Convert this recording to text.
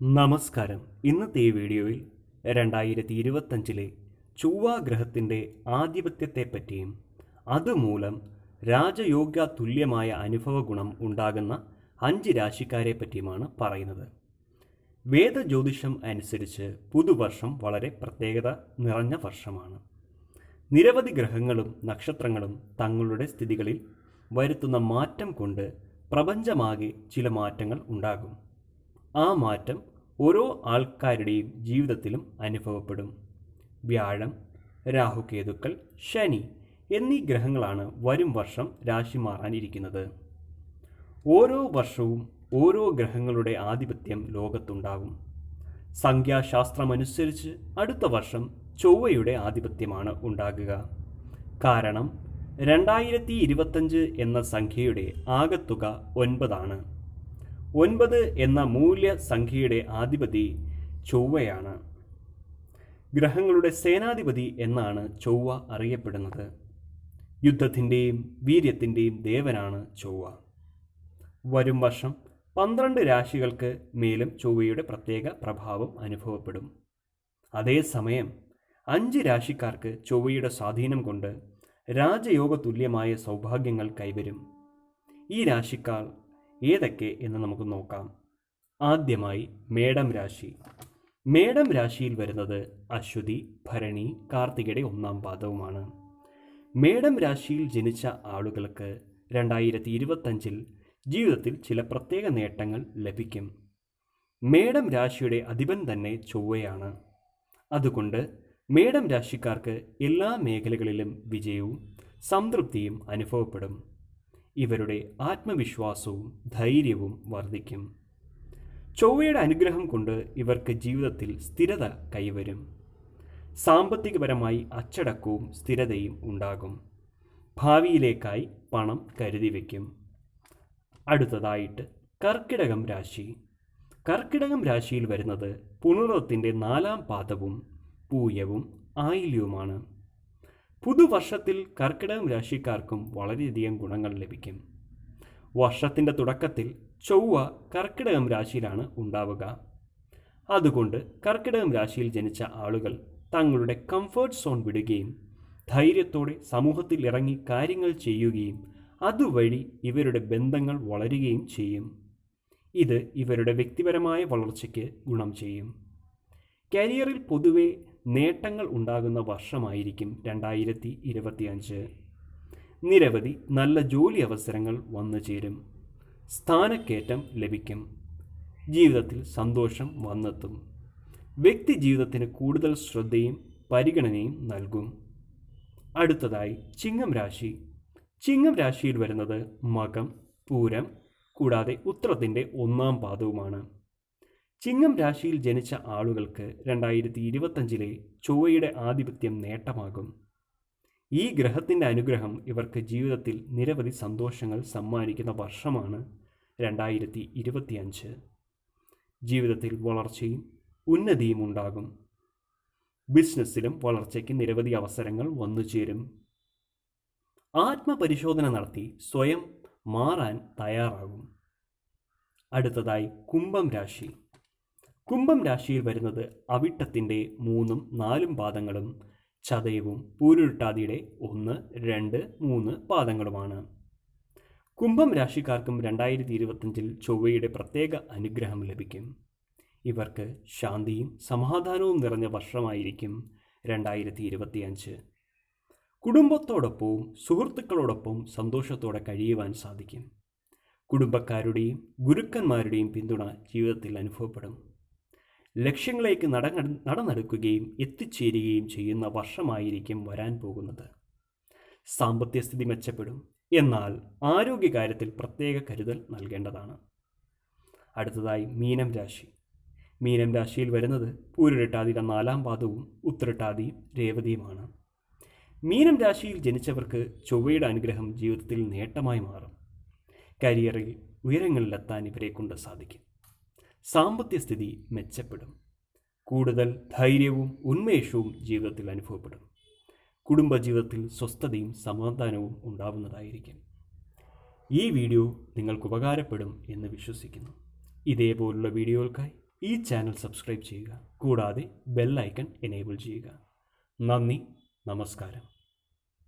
നമസ്കാരം. ഇന്നത്തെ ഈ വീഡിയോയിൽ രണ്ടായിരത്തി ഇരുപത്തഞ്ചിലെ ചൊവ്വ ഗ്രഹത്തിന്റെ ആധിപത്യത്തെപ്പറ്റിയും അതുമൂലം രാജയോഗ്യ തുല്യമായ അനുഭവ ഗുണം ഉണ്ടാകുന്ന അഞ്ച് രാശിക്കാരെ പറ്റിയുമാണ് പറയുന്നത്. വേദജ്യോതിഷം അനുസരിച്ച് പുതുവർഷം വളരെ പ്രത്യേകത നിറഞ്ഞ വർഷമാണ്. നിരവധി ഗ്രഹങ്ങളും നക്ഷത്രങ്ങളും തങ്ങളുടെ സ്ഥിതികളിൽ വരുത്തുന്ന മാറ്റം കൊണ്ട് പ്രപഞ്ചമാകെ ചില മാറ്റങ്ങൾ ഉണ്ടാകും. ആ മാറ്റം ഓരോ ആൾക്കാരുടെയും ജീവിതത്തിലും അനുഭവപ്പെടും. വ്യാഴം രാഹുകേതുക്കൾ ശനി എന്നീ ഗ്രഹങ്ങളാണ് വരും വർഷം രാശി മാറാനിരിക്കുന്നത്. ഓരോ വർഷവും ഓരോ ഗ്രഹങ്ങളുടെ ആധിപത്യം ലോകത്തുണ്ടാകും. സംഖ്യാശാസ്ത്രമനുസരിച്ച് അടുത്ത വർഷം ചൊവ്വയുടെ ആധിപത്യമാണ് ഉണ്ടാകുക. കാരണം രണ്ടായിരത്തി ഇരുപത്തഞ്ച് എന്ന സംഖ്യയുടെ ആകത്തുക ഒൻപതാണ്. ഒൻപത് എന്ന മൂല്യ സംഖ്യയുടെ ആധിപതി ചൊവ്വയാണ്. ഗ്രഹങ്ങളുടെ സേനാധിപതി എന്നാണ് ചൊവ്വ അറിയപ്പെടുന്നത്. യുദ്ധത്തിന്റെയും വീര്യത്തിന്റെയും ദേവനാണ് ചൊവ്വ. വരും വർഷം പന്ത്രണ്ട് രാശികൾക്ക് മേലും ചൊവ്വയുടെ പ്രത്യേക പ്രഭാവം അനുഭവപ്പെടും. അതേസമയം അഞ്ച് രാശിക്കാർക്ക് ചൊവ്വയുടെ സ്വാധീനം കൊണ്ട് രാജയോഗ തുല്യമായ സൗഭാഗ്യങ്ങൾ കൈവരും. ഈ രാശിക്കാർ ഏതൊക്കെ എന്ന് നമുക്ക് നോക്കാം. ആദ്യമായി മേടം രാശി. മേടം രാശിയിൽ വരുന്നത് അശ്വതി ഭരണി കാർത്തികയുടെ ഒന്നാം പാദവുമാണ്. മേടം രാശിയിൽ ജനിച്ച ആളുകൾക്ക് രണ്ടായിരത്തി ഇരുപത്തഞ്ചിൽ ജീവിതത്തിൽ ചില പ്രത്യേക നേട്ടങ്ങൾ ലഭിക്കും. മേടം രാശിയുടെ അധിപൻ തന്നെ ചൊവ്വയാണ്. അതുകൊണ്ട് മേടം രാശിക്കാർക്ക് എല്ലാ മേഖലകളിലും വിജയവും സംതൃപ്തിയും അനുഭവപ്പെടും. ഇവരുടെ ആത്മവിശ്വാസവും ധൈര്യവും വർദ്ധിക്കും. ചൊവ്വയുടെ അനുഗ്രഹം കൊണ്ട് ഇവർക്ക് ജീവിതത്തിൽ സ്ഥിരത കൈവരും. സാമ്പത്തികപരമായി അച്ചടക്കവും സ്ഥിരതയും ഉണ്ടാകും. ഭാവിയിലേക്കായി പണം കരുതി വയ്ക്കും. അടുത്തതായിട്ട് കർക്കിടകം രാശി. കർക്കിടകം രാശിയിൽ വരുന്നത് പുണർവത്തിന്റെ നാലാം പാദവും പൂയവും ആയില്യവുമാണ്. പുതുവർഷത്തിൽ കർക്കിടകം രാശിക്കാർക്കും വളരെയധികം ഗുണങ്ങൾ ലഭിക്കും. വർഷത്തിന്റെ തുടക്കത്തിൽ ചൊവ്വ കർക്കിടകം രാശിയിലാണ് ഉണ്ടാവുക. അതുകൊണ്ട് കർക്കിടകം രാശിയിൽ ജനിച്ച ആളുകൾ തങ്ങളുടെ കംഫർട്ട് സോൺ വിടുകയും ധൈര്യത്തോടെ സമൂഹത്തിൽ ഇറങ്ങി കാര്യങ്ങൾ ചെയ്യുകയും അതുവഴി ഇവരുടെ ബന്ധങ്ങൾ വളരുകയും ചെയ്യും. ഇത് ഇവരുടെ വ്യക്തിപരമായ വളർച്ചയ്ക്ക് ഗുണം ചെയ്യും. കരിയറിൽ പൊതുവെ നേട്ടങ്ങൾ ഉണ്ടാകുന്ന വർഷമായിരിക്കും രണ്ടായിരത്തി ഇരുപത്തിയഞ്ച് നിരവധി നല്ല ജോലി അവസരങ്ങൾ വന്നു ചേരും. സ്ഥാനക്കയറ്റം ലഭിക്കും. ജീവിതത്തിൽ സന്തോഷം വന്നെത്തും. വ്യക്തി ജീവിതത്തിന് കൂടുതൽ ശ്രദ്ധയും പരിഗണനയും നൽകും. അടുത്തതായി ചിങ്ങം രാശി. ചിങ്ങം രാശിയിൽ വരുന്നത് മകം പൂരം കൂടാതെ ഉത്രത്തിന്റെ ഒന്നാം പാദവുമാണ്. ചിങ്ങം രാശിയിൽ ജനിച്ച ആളുകൾക്ക് രണ്ടായിരത്തി ഇരുപത്തഞ്ചിലെ ചൊവ്വയുടെ ആധിപത്യം നേട്ടമാകും. ഈ ഗ്രഹത്തിന്റെ അനുഗ്രഹം ഇവർക്ക് ജീവിതത്തിൽ നിരവധി സന്തോഷങ്ങൾ സമ്മാനിക്കുന്ന വർഷമാണ് രണ്ടായിരത്തി ഇരുപത്തിയഞ്ച് ജീവിതത്തിൽ വളർച്ചയും ഉന്നതിയും ഉണ്ടാകും. ബിസിനസ്സിലും വളർച്ചയ്ക്ക് നിരവധി അവസരങ്ങൾ വന്നു ചേരും. ആത്മപരിശോധന നടത്തി സ്വയം മാറാൻ തയ്യാറാകും. അടുത്തതായി കുംഭം രാശി. കുംഭം രാശിയിൽ വരുന്നത് അവിട്ടത്തിന്റെ മൂന്നും നാലും പാദങ്ങളും ചതയവും പൂരുരുട്ടാതിയുടെ ഒന്ന് രണ്ട് മൂന്ന് പാദങ്ങളുമാണ്. കുംഭം രാശിക്കാർക്കും രണ്ടായിരത്തി ഇരുപത്തഞ്ചിൽ ചൊവ്വയുടെ പ്രത്യേക അനുഗ്രഹം ലഭിക്കും. ഇവർക്ക് ശാന്തിയും സമാധാനവും നിറഞ്ഞ വർഷമായിരിക്കും രണ്ടായിരത്തി ഇരുപത്തിയഞ്ച്. കുടുംബത്തോടൊപ്പവും സുഹൃത്തുക്കളോടൊപ്പവും സന്തോഷത്തോടെ കഴിയുവാൻ സാധിക്കും. കുടുംബക്കാരുടെയും ഗുരുക്കന്മാരുടെയും പിന്തുണ ജീവിതത്തിൽ അനുഭവപ്പെടും. ലക്ഷ്യങ്ങളിലേക്ക് നട നടന്നെടുക്കുകയും എത്തിച്ചേരുകയും ചെയ്യുന്ന വർഷമായിരിക്കും വരാൻ പോകുന്നത്. സാമ്പത്തിക സ്ഥിതി മെച്ചപ്പെടും. എന്നാൽ ആരോഗ്യകാര്യത്തിൽ പ്രത്യേക കരുതൽ നൽകേണ്ടതാണ്. അടുത്തതായി മീനം രാശി. മീനം രാശിയിൽ വരുന്നത് പൂരുരട്ടാതിയുടെ നാലാം പാദവും ഉത്തരട്ടാതിയും രേവതിയുമാണ്. മീനം രാശിയിൽ ജനിച്ചവർക്ക് ചൊവ്വയുടെ അനുഗ്രഹം ജീവിതത്തിൽ നേട്ടമായി മാറും. കരിയറിൽ ഉയരങ്ങളിലെത്താൻ ഇവരെ കൊണ്ട് സാധിക്കും. സാമ്പത്തിക സ്ഥിതി മെച്ചപ്പെടും. കൂടുതൽ ധൈര്യവും ഉന്മേഷവും ജീവിതത്തിൽ അനുഭവപ്പെടും. കുടുംബജീവിതത്തിൽ സ്വസ്ഥതയും സമാധാനവും ഉണ്ടാവുന്നതായിരിക്കും. ഈ വീഡിയോ നിങ്ങൾക്ക് ഉപകാരപ്പെടും എന്ന് വിശ്വസിക്കുന്നു. ഇതേപോലുള്ള വീഡിയോകൾക്കായി ഈ ചാനൽ സബ്സ്ക്രൈബ് ചെയ്യുക. കൂടാതെ ബെല്ലൈക്കൺ എനേബിൾ ചെയ്യുക. നന്ദി. നമസ്കാരം.